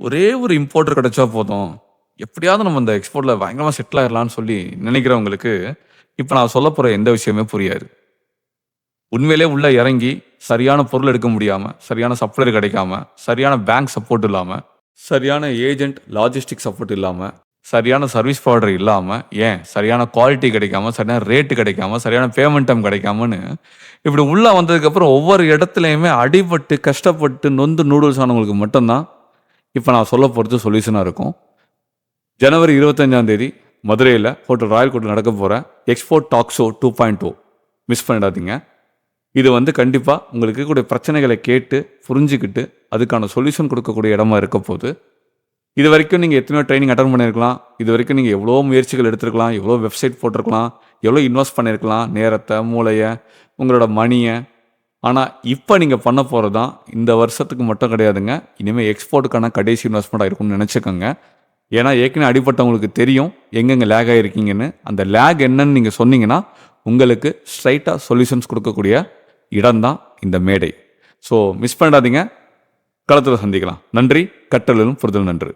ஒரே ஒரு இம்போர்ட்டர் கிடைச்சா போதும். எப்படியாவது நம்ம இந்த எக்ஸ்போர்ட்டில் பயங்கரமாக செட்டில் ஆகிடலாம்னு சொல்லி நினைக்கிறவங்களுக்கு இப்போ நான் சொல்ல போகிற எந்த விஷயமே புரியாது. உண்மையிலே உள்ளே இறங்கி சரியான பொருள் எடுக்க முடியாமல் சரியான சப்ளையர் கிடைக்காம சரியான பேங்க் சப்போர்ட் இல்லாமல் சரியான ஏஜென்ட் லாஜிஸ்டிக் சப்போர்ட் இல்லாமல் சரியான சர்வீஸ் ப்ரொவைடர் இல்லாமல் ஏன்? சரியான குவாலிட்டி கிடைக்காம சரியான ரேட்டு கிடைக்காம சரியான பேமெண்ட்டம் கிடைக்காமனு கிடைக்காமன்னு இப்படி உள்ளே வந்ததுக்கப்புறம் ஒவ்வொரு இடத்துலையுமே அடிபட்டு கஷ்டப்பட்டு நொந்து நூடுல்ஸ் ஆனவங்களுக்கு மட்டும்தான் இப்போ நான் சொல்ல போகிறது சொல்யூஷனாக இருக்கும். ஜனவரி இருபத்தஞ்சாம் தேதி மதுரையில் ஹோட்டல் ராயல் கோட்டில் நடக்க போகிற export talk show two point two miss பண்ணிடாதீங்க. இது வந்து கண்டிப்பாக உங்களுக்கு இருக்கக்கூடிய பிரச்சனைகளை கேட்டு புரிஞ்சுக்கிட்டு அதுக்கான சொல்யூஷன் கொடுக்கக்கூடிய இடமா இருக்க போகுது. இது வரைக்கும் நீங்கள் எத்தனையோ ட்ரைனிங் அட்டன் பண்ணியிருக்கலாம். இது வரைக்கும் நீங்கள் எவ்வளோ முயற்சிகள் எடுத்திருக்கலாம். எவ்வளோ வெப்சைட் போட்டிருக்கலாம். எவ்வளோ இன்வெஸ்ட் பண்ணியிருக்கலாம். நேரத்தை மூளையை உங்களோட மணியை ஆனால் இப்போ நீங்கள் பண்ண போகிறது தான் இந்த வருஷத்துக்கு மட்டும் கிடையாதுங்க. இனிமேல் எக்ஸ்போர்ட்டுக்கான கடைசி இன்வெஸ்ட்மெண்ட்டாக இருக்கும்னு நினச்சிக்கோங்க. ஏன்னா ஏற்கனவே அடிப்பட்டவங்களுக்கு தெரியும் எங்கெங்கே லேக் ஆகிருக்கீங்கன்னு அந்த லேக் என்னன்னு நீங்கள் சொன்னீங்கன்னா உங்களுக்கு ஸ்ட்ரைட்டாக சொல்யூஷன்ஸ் கொடுக்கக்கூடிய இடம்தான் இந்த மேடை. ஸோ மிஸ் பண்ணிடாதீங்க. களத்தில் சந்திக்கலாம். நன்றி. கட்டலும் புரிதல் நன்று.